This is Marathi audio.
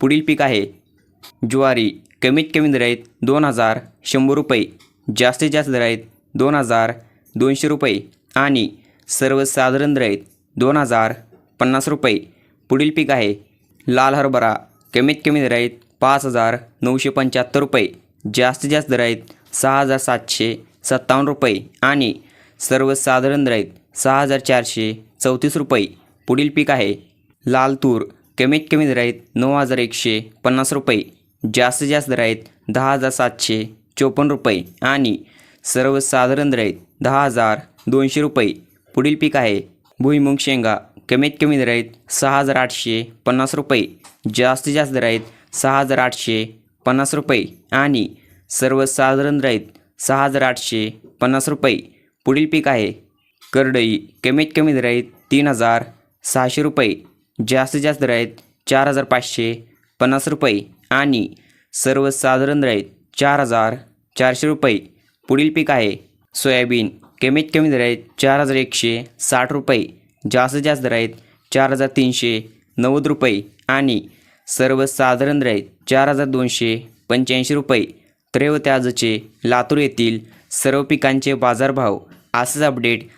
पुढील पीक आहे. ज्वारी कमीत कमी दर आहेत दोन हजार शंभर रुपये जास्तीत जास्त दर आहेत दोन हजार दोनशे रुपये आणि सर्वसाधारण दर आहेत दोन हजार पन्नास रुपये. पुढील पीक आहे. लाल हरभरा कमीत कमी दर आहेत पाच हजार नऊशे पंच्याहत्तर रुपये जास्तीत जास्त दर आहेत सहा हजार सातशे सत्तावन्न रुपये आणि सर्वसाधारण दर आहेत सहा हजार चारशे चौतीस रुपये. पुढील पीक आहे. लाल तूर कमीत कमी दर आहेत नऊ हजार एकशे पन्नास रुपये जास्तीत जास्त दर आहेत दहा हजार सातशे चोपन्न रुपये आणि सर्वसाधारण दर आहेत दहा हजार दोनशे रुपये. पुढील पीक आहे भुईमुंग शेंगा. कमीत कमी दर आहेत सहा हजार आठशे पन्नास रुपये जास्तीत जास्त दर आहेत सहा हजार आठशे पन्नास रुपये आणि सर्वसाधारण दर आहेत सहा हजार आठशे पन्नास रुपये. पुढील पीक आहे करडई. कमीत कमी दर आहेत तीन हजार सहाशे रुपये. जास्तीत जास्त दर आहेत चार हजार पाचशे पन्नास रुपये आणि सर्वसाधारण दर आहेत चार हजार चारशे रुपये. पुढील पीक आहे सोयाबीन. कमीत कमी दर आहेत चार हजार एकशे साठ रुपये. जास्तीत जास्त दर आहेत चार हजार तीनशे नव्वद रुपये आणि सर्वसाधारण दर आहेत चार हजार दोनशे पंच्याऐंशी रुपये. तर लातूर येथील सर्व पिकांचे बाजारभाव असंच अपडेट